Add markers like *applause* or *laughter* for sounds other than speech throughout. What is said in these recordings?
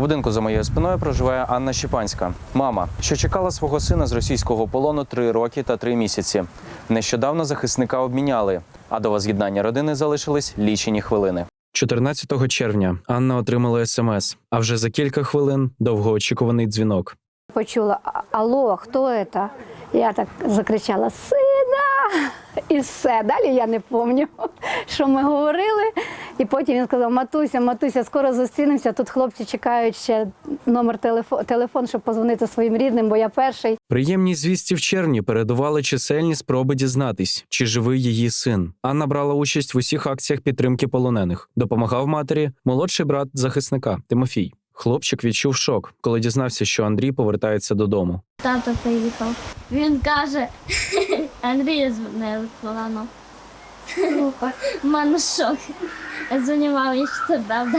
У будинку за моєю спиною проживає Анна Щепанська, мама, що чекала свого сина з російського полону три роки та три місяці. Нещодавно захисника обміняли, а до воз'єднання родини залишились лічені хвилини. 14 червня Анна отримала смс, а вже за кілька хвилин довгоочікуваний дзвінок. Почула «А- Алло, хто це? Я так закричала Сина! І все. Далі я не пам'ятаю, що ми говорили. І потім він сказав: Матуся, Матуся, скоро зустрінемося. Тут хлопці чекають ще номер телефон, телефон, щоб позвонити своїм рідним, бо я перший. Приємні звісті в червні передували чисельні спроби дізнатись, чи живий її син. Анна брала участь в усіх акціях підтримки полонених. Допомагав матері молодший брат захисника Тимофій. Хлопчик відчув шок, коли дізнався, що Андрій повертається додому. Тато приїхав. Він каже, Андрія дзвонили полано. У мене шок. Я дзвоню мамі, що це правда.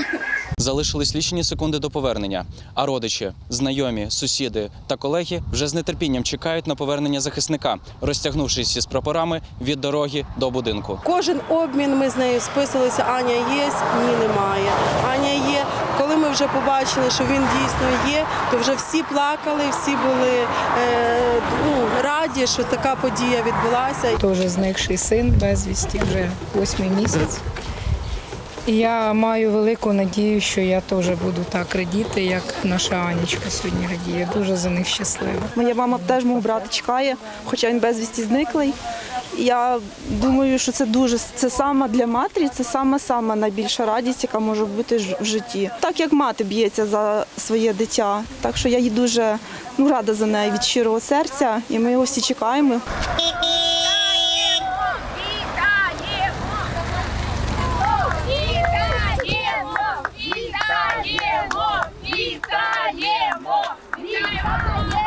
Залишились лічені секунди до повернення. А родичі, знайомі, сусіди та колеги вже з нетерпінням чекають на повернення захисника, розтягнувшись із прапорами від дороги до будинку. Кожен обмін ми з нею списувалися. Аня є, ні, немає. Аня є. Коли ми вже побачили, що він дійсно є, то вже всі плакали, всі були е, ну, раді, що така подія відбулася. Теж зникший син безвісті вже восьмий місяць. І я маю велику надію, що я теж буду так радіти, як наша Анічка сьогодні радіє. Дуже за них щаслива. Моя мама теж мого брата чекає, хоча він безвісті зниклий. Я думаю, що це дуже це саме для матері, це саме саме найбільша радість, яка може бути в житті. Так як мати б'ється за своє дитя. Так що я їй дуже ну, рада за неї від щирого серця, і ми його всі чекаємо. Вітаємо! Вітаємо! Вітаємо! Вітаємо! Вітаємо дома!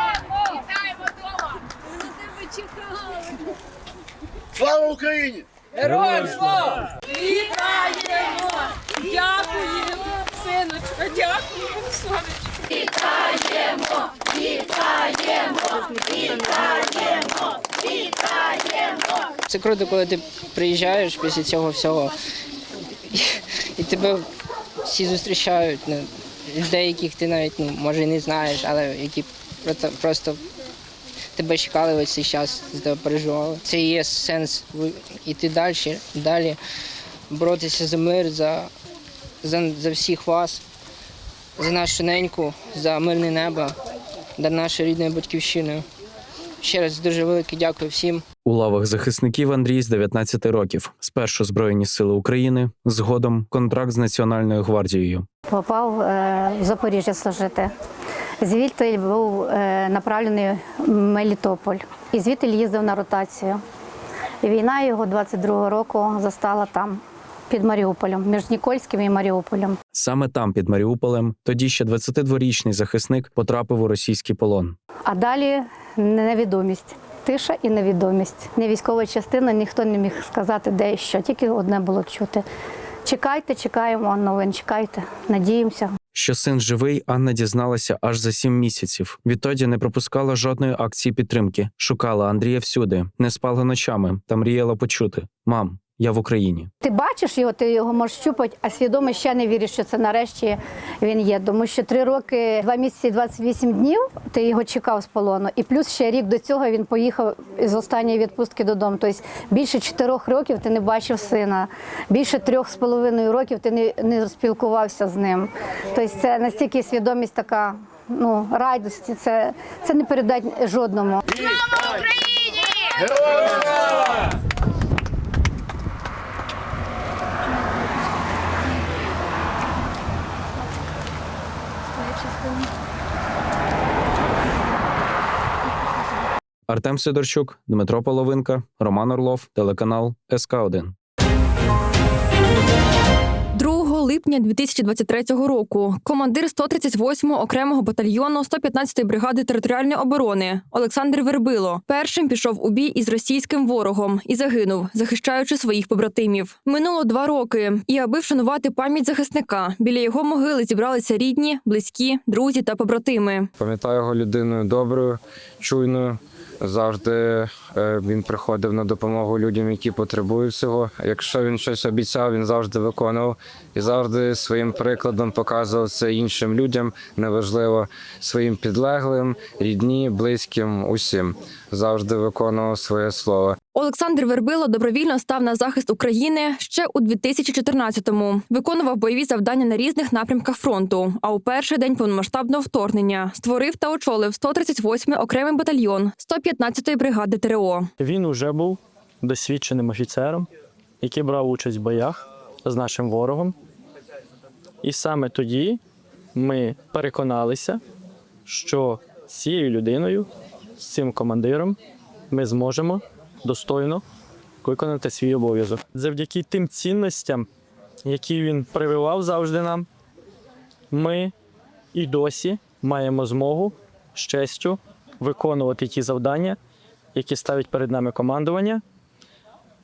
Слава Україні! Героям слава! Вітаємо! Дякуємо, синочка, дякуємо, сонечко! Вітаємо! Вітаємо! Вітаємо! Вітаємо! Це круто, коли ти приїжджаєш після цього всього, і, тебе всі зустрічають. Ну, людей, яких ти навіть ну, може і не знаєш, але які просто тебе чекали весь цей час, за тебе переживали. Це і є сенс іти далі, далі, боротися за мир, за, за, за всіх вас, за нашу неньку, за мирне небо, за нашою рідною батьківщиною. Ще раз дуже велике дякую всім. У лавах захисників Андрій з 19 років. Спершу Збройні сили України, згодом контракт з Національною гвардією. Попав е, в Запоріжжя служити. Звідти був е, направлений в Мелітополь. І звідти їздив на ротацію. І війна його 22-го року застала там, під Маріуполем, між Нікольським і Маріуполем. Саме там, під Маріуполем, тоді ще 22-річний захисник потрапив у російський полон. А далі невідомість. Тиша і невідомість. Не військова частина, ніхто не міг сказати, де і що, тільки одне було чути. Чекайте, чекаємо новин, чекайте, надіємося. Що син живий, Анна дізналася аж за сім місяців. Відтоді не пропускала жодної акції підтримки, шукала Андрія всюди, не спала ночами. Та мріяла почути: Мам, я в Україні. Ти бачиш його, ти його можеш щупати, а свідомо ще не віриш, що це нарешті він є. Тому що три роки, два місяці, і 28 днів ти його чекав з полону. І плюс ще рік до цього він поїхав з останньої відпустки додому. Тобто більше чотирьох років ти не бачив сина, більше трьох з половиною років ти не, не спілкувався з ним. Тобто це настільки свідомість така. Ну, радості, це, це не передать жодному. Героям слава! Артем Сидорчук, Дмитро Половинка, Роман Орлов, телеканал СК 1 2 липня 2023 року командир 138-го окремого батальйону 115-ї бригади територіальної оборони Олександр Вербило першим пішов у бій із російським ворогом і загинув, захищаючи своїх побратимів. Минуло два роки, і аби вшанувати пам'ять захисника, біля його могили зібралися рідні, близькі, друзі та побратими. Пам'ятаю його людиною доброю, чуйною, Завжди він приходив на допомогу людям, які потребують цього. Якщо він щось обіцяв, він завжди виконував і завжди своїм прикладом показував це іншим людям, неважливо своїм підлеглим, рідні, близьким, усім. Завжди виконував своє слово. Олександр Вербило добровільно став на захист України ще у 2014-му. Виконував бойові завдання на різних напрямках фронту. А у перший день повномасштабного вторгнення створив та очолив 138-й окремий батальйон 115-ї бригади ТРО. Він уже був досвідченим офіцером, який брав участь в боях з нашим ворогом. І саме тоді ми переконалися, що з цією людиною, з цим командиром, ми зможемо достойно виконати свій обов'язок. Завдяки тим цінностям, які він прививав завжди нам, ми і досі маємо змогу з честю виконувати ті завдання, які ставить перед нами командування,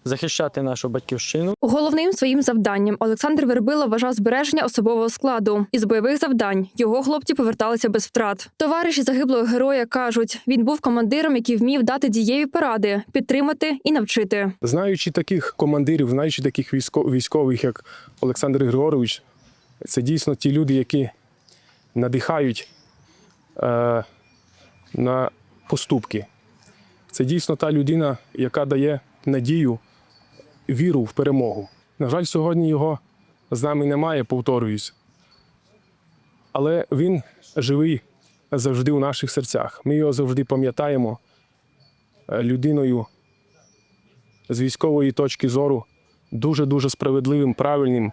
захищати нашу батьківщину. Головним своїм завданням Олександр Вербило вважав збереження особового складу. Із бойових завдань його хлопці поверталися без втрат. Товариші загиблого героя кажуть, він був командиром, який вмів дати дієві поради, підтримати і навчити. Знаючи таких командирів, знаючи таких військо- військових, як Олександр Григорович, це дійсно ті люди, які надихають е, на поступки. Це дійсно та людина, яка дає надію, віру в перемогу. На жаль, сьогодні його з нами немає, повторююсь. Але він живий завжди у наших серцях. Ми його завжди пам'ятаємо е, людиною з військової точки зору дуже дуже справедливим, правильним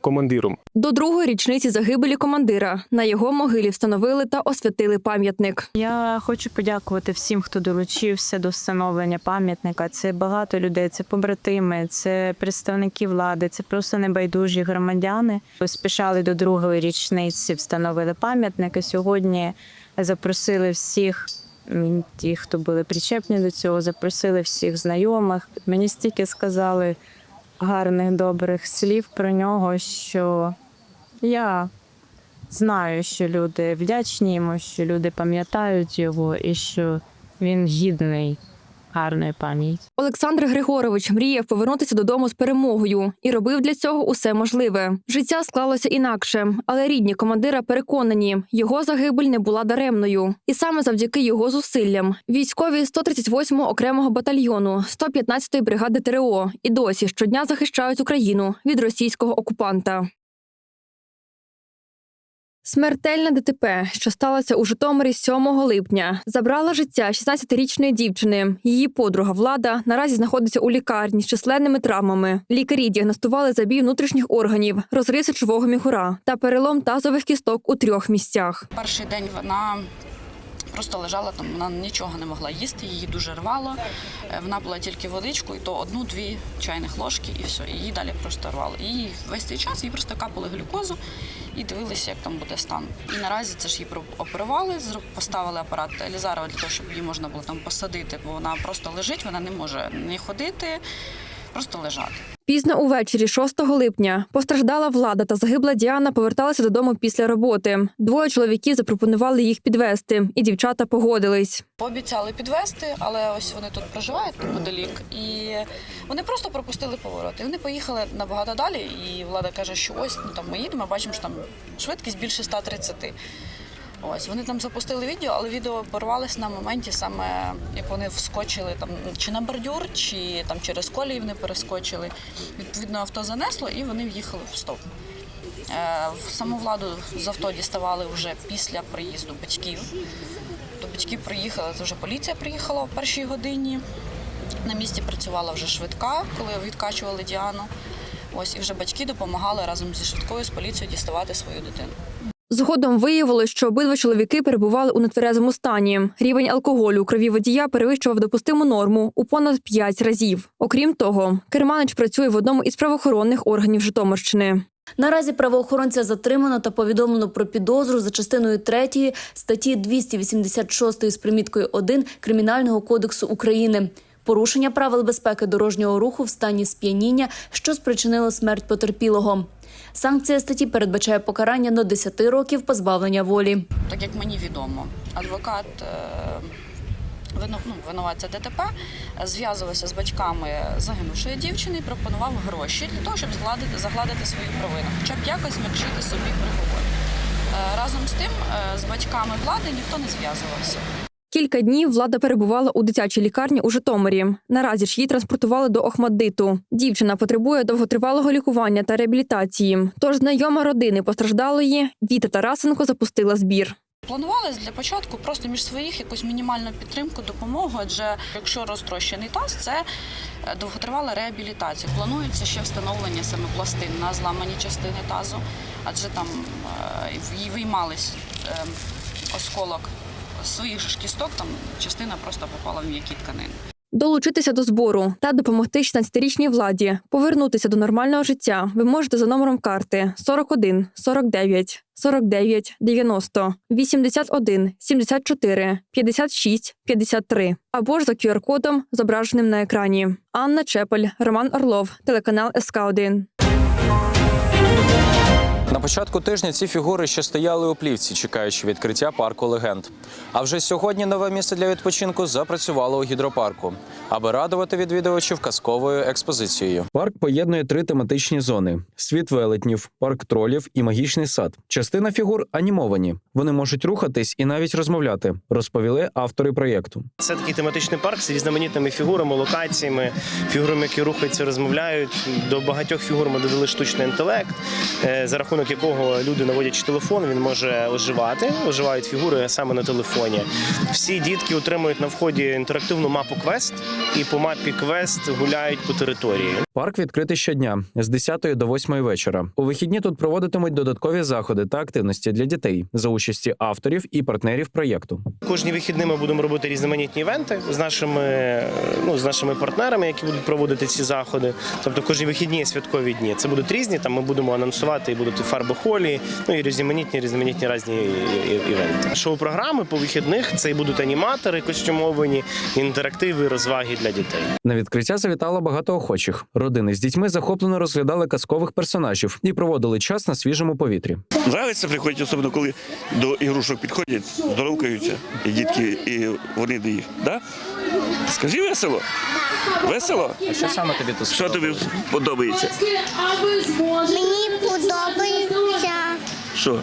командиром. До другої річниці загибелі командира на його могилі встановили та освятили пам'ятник. Я хочу подякувати всім, хто долучився до встановлення пам'ятника. Це багато людей, це побратими, це представники влади, це просто небайдужі громадяни. Поспішали до другої річниці, встановили пам'ятник. І сьогодні запросили всіх. Ті, хто були причепні до цього, запросили всіх знайомих. Мені стільки сказали гарних, добрих слів про нього, що я Знаю, що люди вдячні йому, що люди пам'ятають його і що він гідний гарної пам'яті. Олександр Григорович мріяв повернутися додому з перемогою і робив для цього усе можливе. Життя склалося інакше, але рідні командира переконані, його загибель не була даремною. І саме завдяки його зусиллям військові 138-го окремого батальйону 115-ї бригади ТРО і досі щодня захищають Україну від російського окупанта. Смертельне ДТП, що сталося у Житомирі 7 липня, забрала життя 16-річної дівчини. Її подруга влада наразі знаходиться у лікарні з численними травмами. Лікарі діагностували забій внутрішніх органів, розриси чвого міхура та перелом тазових кісток у трьох місцях. Перший день вона просто лежала там, вона нічого не могла їсти, її дуже рвало. Е, Вона була тільки водичку, і то одну-дві чайних ложки, і все. Її далі просто рвало. І весь цей час їй просто капали глюкозу і дивилися, як там буде стан. І наразі це ж її оперували, поставили апарат Елізарова для того, щоб її можна було там посадити, бо вона просто лежить, вона не може не ходити, просто лежати. Пізно увечері 6 липня постраждала влада та загибла Діана поверталася додому після роботи. Двоє чоловіків запропонували їх підвести, і дівчата погодились. Пообіцяли підвести, але ось вони тут проживають неподалік, і вони просто пропустили поворот. І вони поїхали набагато далі. І влада каже, що ось ну там ми їдемо, бачимо, що там швидкість більше 130. Ось вони там запустили відео, але відео порвалося на моменті, саме як вони вскочили там чи на бордюр, чи там через колії вони перескочили. Відповідно, авто занесло і вони в'їхали в стоп. Е, саму владу з авто діставали вже після приїзду батьків. То батьки приїхали, це вже поліція приїхала о першій годині. На місці працювала вже швидка, коли відкачували Діану. Ось і вже батьки допомагали разом зі швидкою з поліцією діставати свою дитину. Згодом виявилось, що обидва чоловіки перебували у нетверезому стані. Рівень алкоголю у крові водія перевищував допустиму норму у понад 5 разів. Окрім того, керманич працює в одному із правоохоронних органів Житомирщини. Наразі правоохоронця затримано та повідомлено про підозру за частиною 3 статті 286 з приміткою 1 Кримінального кодексу України. Порушення правил безпеки дорожнього руху в стані сп'яніння, що спричинило смерть потерпілого. Санкція статті передбачає покарання до 10 років позбавлення волі. Так як мені відомо, адвокат е, ну, винуватця ДТП, е, зв'язувався з батьками загинувшої дівчини і пропонував гроші для того, щоб згладити, загладити свою провину, хоча б якось змягчити собі приговор. Е, Разом з тим, з батьками влади ніхто не зв'язувався. Кілька днів влада перебувала у дитячій лікарні у Житомирі. Наразі ж її транспортували до Охмаддиту. Дівчина потребує довготривалого лікування та реабілітації. Тож знайома родини постраждалої Віта Тарасенко запустила збір. Планували для початку просто між своїх якусь мінімальну підтримку, допомогу, адже якщо розтрощений таз, це е, довготривала реабілітація. Планується ще встановлення саме пластин на зламані частини тазу, адже там е, виймались е, осколок своїх ж кісток, там частина просто попала в м'які тканини. Долучитися до збору та допомогти 16-річній владі повернутися до нормального життя ви можете за номером карти 41 49 49 90 81 74 56 53 або ж за QR-кодом, зображеним на екрані. Анна Чепель, Роман Орлов, телеканал СК 1 На початку тижня ці фігури ще стояли у плівці, чекаючи відкриття парку легенд. А вже сьогодні нове місце для відпочинку запрацювало у гідропарку, аби радувати відвідувачів казковою експозицією. Парк поєднує три тематичні зони: світ велетнів, парк тролів і магічний сад. Частина фігур анімовані. Вони можуть рухатись і навіть розмовляти, розповіли автори проєкту. Це такий тематичний парк з різноманітними фігурами, локаціями, фігурами, які рухаються, розмовляють. До багатьох фігур ми додали штучний інтелект, е, за рахунок якого люди наводячи телефон, він може оживати. Оживають фігури саме на телефоні. Всі дітки отримують на вході інтерактивну мапу квест, і по мапі квест гуляють по території. Парк відкритий щодня з 10 до 8 вечора. У вихідні тут проводитимуть додаткові заходи та активності для дітей за участі авторів і партнерів проєкту. Кожні вихідні ми будемо робити різноманітні івенти з нашими, ну, з нашими партнерами, які будуть проводити ці заходи. Тобто кожні вихідні святкові дні. Це будуть різні. Там ми будемо анонсувати і будуть фарбохолі, ну і різноманітні, різноманітні різні івенти. Шоу-програми по вихідних це і будуть аніматори костюмовані, інтерактиви, розваги для дітей. На відкриття завітало багато охочих. Родини з дітьми захоплено розглядали казкових персонажів і проводили час на свіжому повітрі. Нравиться приходять, особливо коли до ігрушок підходять, здоровкаються, і дітки, і вони до їх. Да? Скажи весело. Весело? А що саме тобі тут? Що тобі подобається? Мені подобається. Що?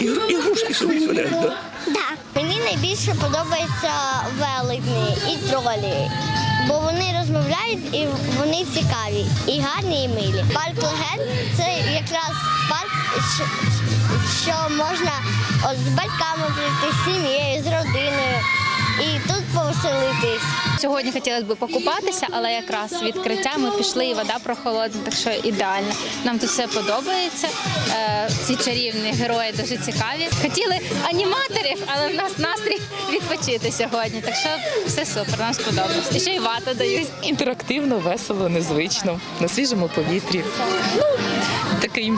Ігр- Ігрушки собі зваляють, да? Так. Мені найбільше подобаються велетні і тролі. Бо вони розмовляють і вони цікаві, і гарні, і милі. Парк легенд це якраз парк, що, можна от з батьками прийти, з сім'єю, з родиною і тут повеселитись. Сьогодні хотілося б покупатися, але якраз відкриття ми пішли і вода прохолодна, так що ідеально. Нам тут все подобається. Е, Ці чарівні герої дуже цікаві. Хотіли аніматорів, але в нас настрій відпочити сьогодні. Так що все супер, нам сподобалось. І ще й вату дають. Інтерактивно, весело, незвично, на свіжому повітрі. Ну, такий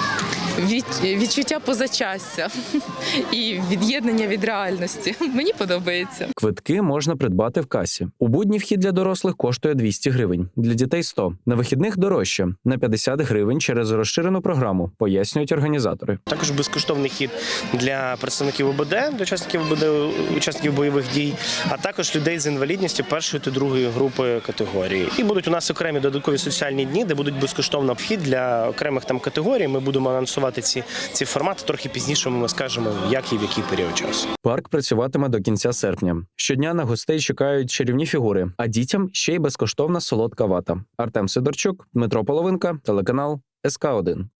від, відчуття позачастя *laughs* і від'єднання від реальності. Мені подобається. Квитки можна придбати в касі. У будній вхід для дорослих коштує 200 гривень, для дітей 100. На вихідних дорожче на 50 гривень через розширену програму, пояснюють організатори. Також безкоштовний хід для представників ОБД, для учасників ОБД, учасників бойових дій, а також людей з інвалідністю першої та другої групи категорії. І будуть у нас окремі додаткові соціальні дні, де будуть безкоштовно вхід для окремих там категорій. Ми будемо анонсувати ці, ці формати трохи пізніше. Ми скажемо, як і в який період часу. Парк працюватиме до кінця серпня. Щодня на гостей чекають чарівні фігури, а дітям ще й безкоштовна солодка вата. Артем Сидорчук, Дмитро Половинка, телеканал СК 1